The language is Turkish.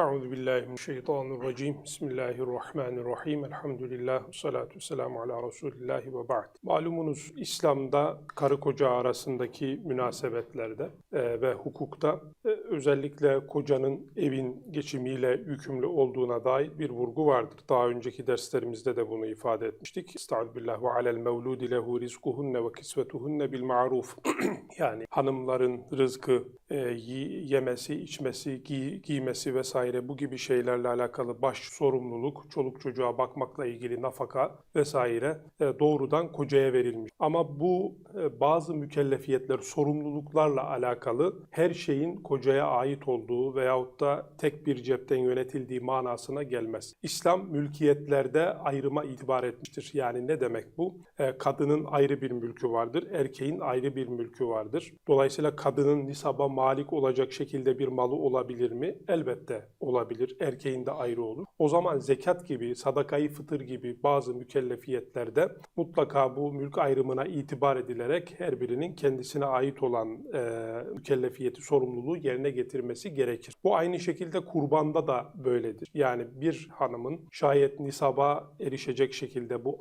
Euzu billahi mineşşeytanirracim. Bismillahirrahmanirrahim. Elhamdülillah. Salatu vesselamu ala Resulillah ve ba'd. Malumunuz İslam'da karı koca arasındaki münasebetlerde e, ve hukukta e, özellikle kocanın evin geçimiyle yükümlü olduğuna dair bir vurgu vardır. Daha önceki derslerimizde de bunu ifade etmiştik. Estağfirullah ve alel mevludi lehu rizkuhunne ve kisvetuhunne bil ma'ruf. yani hanımların rızkı, e, yemesi, içmesi, giy- giymesi vesaire bu gibi şeylerle alakalı baş sorumluluk, çoluk çocuğa bakmakla ilgili nafaka vesaire e, doğrudan kocaya verilmiş. Ama bu e, bazı mükellefiyetler, sorumluluklarla alakalı her şeyin kocaya ait olduğu veyahut da tek bir cepten yönetildiği manasına gelmez. İslam mülkiyetlerde ayrıma itibar etmiştir. Yani ne demek bu? E, kadının ayrı bir mülkü vardır, erkeğin ayrı bir mülkü vardır. Dolayısıyla kadının nisaba malik olacak şekilde bir malı olabilir mi? Elbette olabilir. Erkeğin de ayrı olur. O zaman zekat gibi, sadakayı fıtır gibi bazı mükellefiyetlerde mutlaka bu mülk ayrımına itibar edilerek her birinin kendisine ait olan e, mükellefiyeti, sorumluluğu yerine getirmesi gerekir. Bu aynı şekilde kurbanda da böyledir. Yani bir hanımın şayet nisaba erişecek şekilde bu